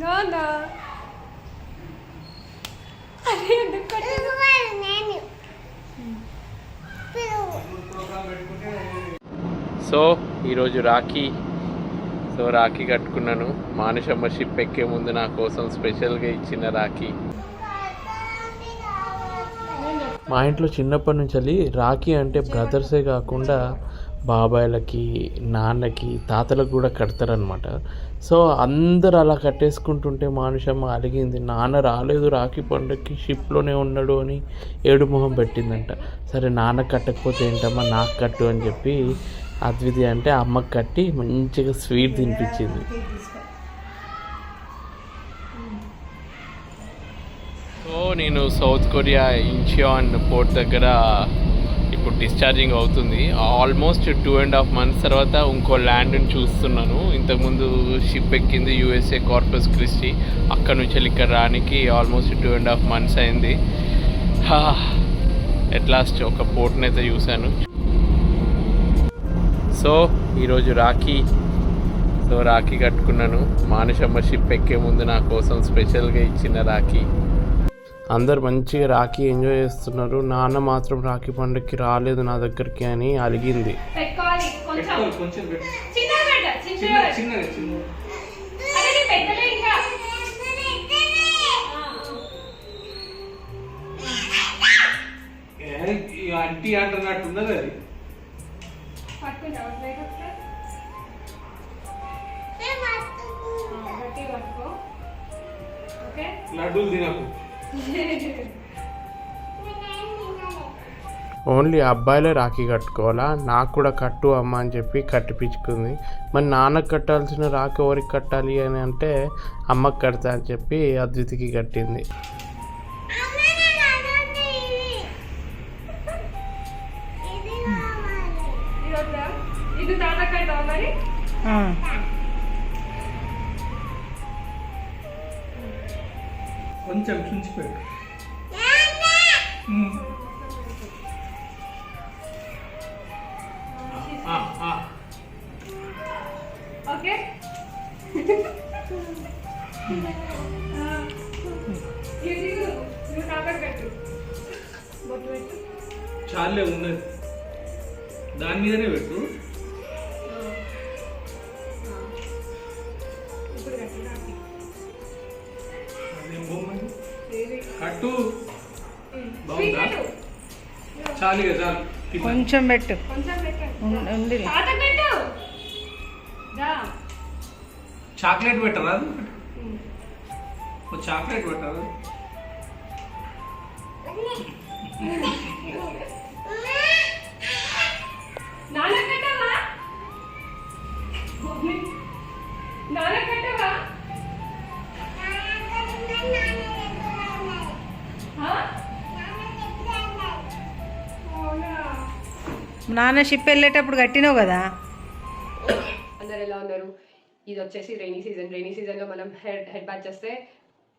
No అరే so ఈరోజు Rakhi. So Rakhi కట్టుకున్నాను. మానుషమ్మ షిప్ ఎక్కే ముందు నా కోసం స్పెషల్గా ఇచ్చిన రాఖీ. మా ఇంట్లో చిన్నప్పటి నుంచి వెళ్ళి రాఖీ అంటే బ్రదర్సే కాకుండా బాబాయ్లకి నాన్నకి తాతలకు కూడా కడతారనమాట సో అందరు అలా కట్టేసుకుంటుంటే మానుషమ్మ అలిగింది. నాన్న రాలేదు రాఖీ పండుగకి షిప్లోనే ఉన్నాడు అని ఏడు మొహం పెట్టిందంట. సరే నాన్న కట్టకపోతే ఏంటమ్మా నాకు కట్టు అని చెప్పి అద్వితి అంటే అమ్మకి కట్టి మంచిగా స్వీట్ తినిపించింది. సో నేను సౌత్ కొరియా ఇంచియాన్ పోర్ట్ దగ్గర ఇప్పుడు డిశ్చార్జింగ్ అవుతుంది. Almost two and half months తర్వాత ఇంకో ల్యాండ్ని చూస్తున్నాను. ఇంతకుముందు షిప్ ఎక్కింది యూఎస్ఏ కార్పస్ క్రిస్టి అక్కడ నుంచి వెళ్ళి ఇక్కడ రానికి almost two and half months అయింది. ఎట్ లాస్ట్ ఒక పోర్ట్ని అయితే చూశాను. సో ఈరోజు రాఖీ. సో రాఖీ కట్టుకున్నాను. మానుషమ్మ షిప్ ఎక్కే ముందు నా కోసం స్పెషల్గా ఇచ్చిన రాఖీ. అందరు మంచిగా రాఖీ ఎంజాయ్ చేస్తున్నారు. నాన్న మాత్రం రాఖీ పండుగకి రాలేదు నా దగ్గరికి అని అలిగింది. అంటీ అది. లడ్డూలు తినకు. ఓన్లీ అబ్బాయిలే రాఖీ కట్టుకోవాలా? నాకు కూడా కట్టు అమ్మ అని చెప్పి కట్టిపించుకుంది మరి నాన్నకు కట్టాల్సిన రాఖీ ఎవరికి కట్టాలి అని అంటే అమ్మకి కడతా అని చెప్పి అద్వితికి కట్టింది. ఇది వద్దా ఇది తాతకైతే మరి కొంచెం చుంచి పెట్టు ఉమ్. ఆ, ఆ. ఓకే ఇది నువ్వు తాతకు కట్టు బొట్టు పెట్టు చాలే ఉన్నది దాని మీదనే పెట్టు కొంచెం పెట్టు. ఉంది. చాక్లెట్ పెట్టరా? చాక్లెట్ పెట్టరా? నాన్న షిప్ వెళ్ళేటప్పుడు కట్టినావు కదా? అందరు ఎలా ఉన్నారు? ఇది వచ్చేసి రైనీ సీజన్ రైనీ సీజన్లో మనం హెడ్ హెడ్ బ్యాట్ చేస్తే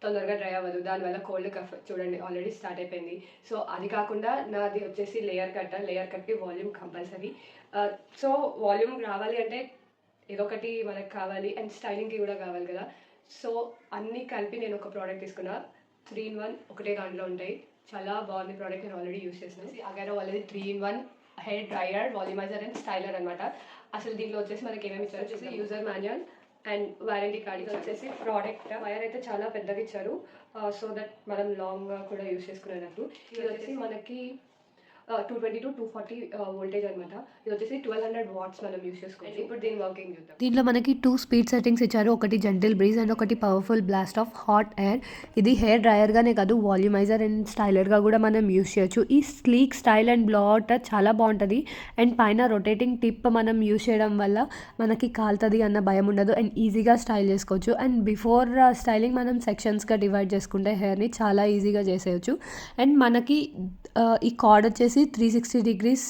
తొందరగా డ్రై అవ్వదు. దానివల్ల కోల్డ్ కఫ్ చూడండి ఆల్రెడీ స్టార్ట్ అయిపోయింది. సో అది కాకుండా నాది వచ్చేసి లేయర్ కట్ లేయర్ కట్కి వాల్యూమ్ కంపల్సరీ సో వాల్యూమ్ రావాలి అంటే ఏదో ఒకటి మనకు కావాలి అండ్ స్టైలింగ్కి కూడా కావాలి కదా. సో అన్నీ కలిపి నేను ఒక ప్రోడక్ట్ తీసుకున్నా. త్రీ ఇన్ వన్ ఒకటే దాంట్లో ఉంటాయి. చాలా బాగుంది ప్రోడక్ట్ నేను ఆల్రెడీ యూస్ చేసిన. అగైరా వాళ్ళది three in one hair dryer volumizer and styler అనమాట అసలు దీంట్లో వచ్చేసి మనకి ఏమేమి ఇచ్చారు వచ్చేసి user manual and warranty card ఇది వచ్చేసి ప్రోడక్ట్ వైర్ అయితే చాలా పెద్దగా ఇచ్చారు. సో దట్ మనం లాంగ్గా కూడా యూస్ చేసుకునేటట్టు. ఇది వచ్చేసి మనకి two twenty to two forty voltage అనమాట. ఇది వచ్చేసి ట్వెల్వ్ హండ్రెడ్ వాట్స్ మనం యూస్ చేసుకోవచ్చు ఇప్పుడు దీని వర్కింగ్ చూద్దాం. దీంట్లో మనకి టూ స్పీడ్ సెట్టింగ్స్ ఇచ్చారు. ఒకటి జెంటిల్ బ్రీజ్ అండ్ ఒకటి powerful blast of hot air ఇది హెయిర్ డ్రయర్గానే కాదు వాల్యూమైజర్ అండ్ స్టైలర్గా కూడా మనం యూస్ చేయొచ్చు. ఈ స్లీక్ స్టైల్ అండ్ బ్లాట్ చాలా బాగుంటుంది. అండ్ పైన రొటేటింగ్ టిప్ మనం యూస్ చేయడం వల్ల మనకి కాలుతుంది అన్న భయం ఉండదు. అండ్ ఈజీగా స్టైల్ చేసుకోవచ్చు. అండ్ బిఫోర్ స్టైలింగ్ మనం సెక్షన్స్గా డివైడ్ చేసుకుంటే హెయిర్ని చాలా ఈజీగా చేసేయచ్చు. అండ్ మనకి ఈ కార్డ్ వచ్చేసి త్రీ సిక్స్టీ డిగ్రీస్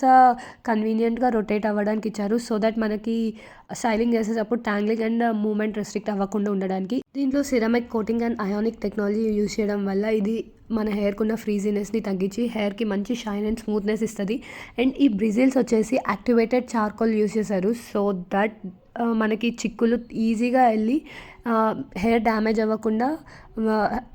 కన్వీనియంట్గా రొటేట్ అవ్వడానికి ఇచ్చారు. సో దట్ మనకి స్టైలింగ్ చేసేటప్పుడు ట్యాంగ్లింగ్ అండ్ మూమెంట్ రెస్ట్రిక్ట్ అవ్వకుండా ఉండడానికి. దీంట్లో ceramic coating and ionic technology use చేయడం వల్ల ఇది మన హెయిర్కి ఉన్న ఫ్రీజీనెస్ని తగ్గించి హెయిర్కి మంచి షైన్ అండ్ స్మూత్నెస్ ఇస్తుంది. అండ్ ఈ బ్రిజిల్స్ వచ్చేసి యాక్టివేటెడ్ చార్కోల్ యూస్ చేశారు. సో దట్ మనకి చిక్కులు ఈజీగా వెళ్ళి హెయిర్ డ్యామేజ్ అవ్వకుండా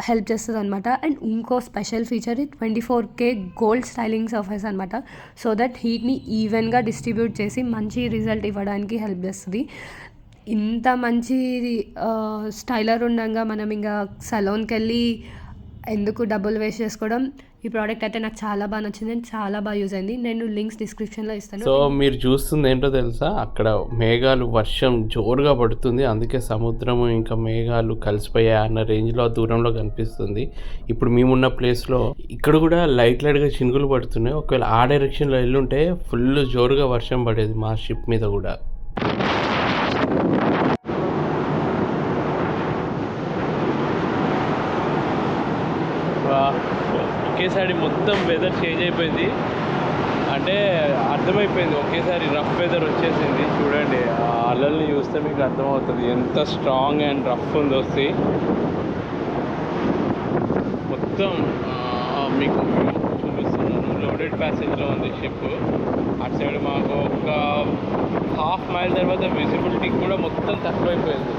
హెల్ప్ చేస్తుంది అనమాట అండ్ ఇంకో special feature twenty four K gold styling surface అనమాట సో దట్ హీట్ని ఈవెన్గా డిస్ట్రిబ్యూట్ చేసి మంచి రిజల్ట్ ఇవ్వడానికి హెల్ప్ చేస్తుంది. ఇంత మంచి స్టైలర్ ఉండగా మనం ఇంకా సలోన్కి వెళ్ళి ఎందుకు డబ్బులు వేస్ట్ చేసుకోవడం? ఈ ప్రోడక్ట్ అయితే నాకు చాలా బాగా నచ్చింది అండ్ చాలా బాగా యూజ్ అయింది. నేను లింక్స్ డిస్క్రిప్షన్లో ఇస్తాను. సో మీరు చూస్తుంది ఏంటో తెలుసా? అక్కడ మేఘాలు వర్షం జోరుగా పడుతుంది. అందుకే సముద్రము ఇంకా మేఘాలు కలిసిపోయాయి అన్న రేంజ్లో దూరంలో కనిపిస్తుంది. ఇప్పుడు మేమున్న ప్లేస్లో ఇక్కడ కూడా లైట్ లైట్గా చినుకులు పడుతున్నాయి. ఒకవేళ ఆ డైరెక్షన్లో వెళ్ళుంటే ఫుల్ జోరుగా వర్షం పడేది మా షిప్ మీద కూడా. ఒకేసారి మొత్తం వెదర్ చేంజ్ అయిపోయింది. అంటే అర్థమైపోయింది ఒకేసారి రఫ్ వెదర్ వచ్చేసింది. చూడండి ఆ అలల్ని చూస్తే మీకు అర్థమవుతుంది. ఎంత స్ట్రాంగ్ అండ్ రఫ్ ఉందో వస్తే మొత్తం మీకు చూపిస్తున్నాను లోడెడ్ ప్యాసేజ్లో ఉంది షిప్ అటు సైడ్ మాకు ఒక హాఫ్ మైల్ తర్వాత విజిబిలిటీ కూడా మొత్తం తక్కువైపోయింది.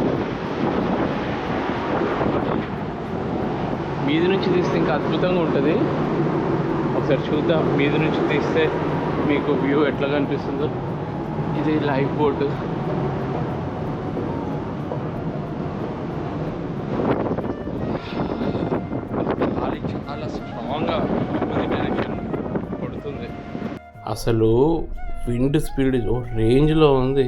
మీది నుంచి తీస్తే ఇంకా అద్భుతంగా ఉంటుంది. ఒకసారి చూద్దాం. మీది నుంచి తీస్తే మీకు వ్యూ ఎట్లా కనిపిస్తుందో. ఇది లైఫ్ బోట్. గాలి చాలా స్ట్రాంగ్గా డైరెక్షన్ అసలు విండ్ స్పీడ్ ఓ రేంజ్లో ఉంది.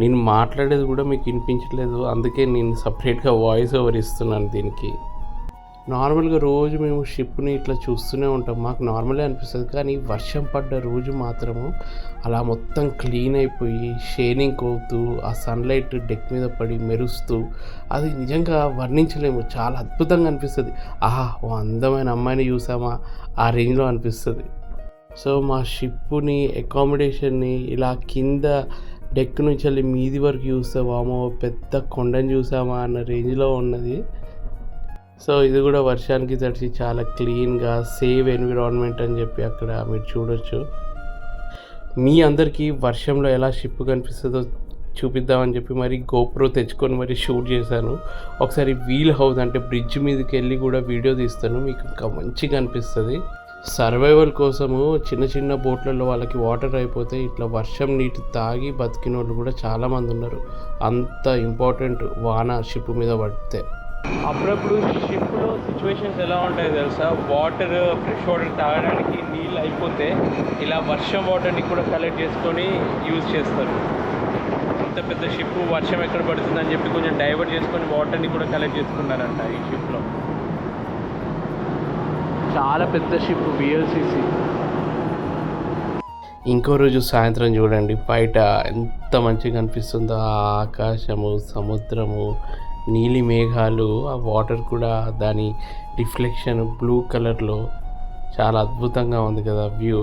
నేను మాట్లాడేది కూడా మీకు వినిపించట్లేదు. అందుకే నేను సపరేట్గా వాయిస్ ఓవర్ ఇస్తున్నాను దీనికి. నార్మల్గా రోజు మేము షిప్ని ఇట్లా చూస్తూనే ఉంటాం. మాకు నార్మలే అనిపిస్తుంది. కానీ వర్షం పడ్డ రోజు మాత్రము అలా మొత్తం క్లీన్ అయిపోయి షేనింగ్ అవుతూ ఆ సన్లైట్ డెక్ మీద పడి మెరుస్తూ అది నిజంగా వర్ణించలేము. చాలా అద్భుతంగా అనిపిస్తుంది. ఆహా ఓ అందమైన అమ్మాయిని చూసామా? ఆ రేంజ్లో అనిపిస్తుంది. సో మా షిప్పుని అకామిడేషన్ని ఇలా కింద డెక్ నుంచి వెళ్ళి మీది వరకు చూస్తే వామో పెద్ద కొండని చూసామా అన్న రేంజ్లో ఉన్నది. సో ఇది కూడా వర్షానికి తడిచి చాలా క్లీన్గా సేవ్ ఎన్విరాన్మెంట్ అని చెప్పి అక్కడ మీరు చూడొచ్చు. మీ అందరికీ వర్షంలో ఎలా షిప్ కనిపిస్తుందో చూపిద్దామని చెప్పి మరి గోప్రో తెచ్చుకొని మరి షూట్ చేశాను. ఒకసారి వీల్ హౌస్ అంటే బ్రిడ్జ్ మీదకి వెళ్ళి కూడా వీడియో తీస్తాను. మీకు ఇంకా మంచిగా అనిపిస్తుంది. సర్వైవల్ కోసము చిన్న చిన్న బోట్లలో వాళ్ళకి వాటర్ అయిపోతే ఇట్లా వర్షం నీటి తాగి బతికిన వాళ్ళు కూడా చాలామంది ఉన్నారు. అంత ఇంపార్టెంట్ వాన షిప్ మీద పడితే. అప్పుడప్పుడు షిప్లో సిచ్యువేషన్స్ ఎలా ఉంటాయో తెలుసా? వాటర్ ఫ్రెష్ వాటర్ తాగడానికి నీళ్ళు అయిపోతే ఇలా వర్షం వాటర్ని కూడా కలెక్ట్ చేసుకొని యూజ్ చేస్తారు. అంత పెద్ద షిప్ వర్షం ఎక్కడ పడుతుందని చెప్పి కొంచెం డైవర్ట్ చేసుకొని వాటర్ని కూడా కలెక్ట్ చేసుకున్నారంట ఈ షిప్లో. చాలా పెద్ద షిప్ బిఎల్సిసి ఇంకో రోజు సాయంత్రం చూడండి బయట ఎంత మంచిగా కనిపిస్తుందో ఆ ఆకాశము సముద్రము నీలి మేఘాలు ఆ వాటర్ కూడా దాని రిఫ్లెక్షన్ బ్లూ కలర్లో చాలా అద్భుతంగా ఉంది కదా వ్యూ.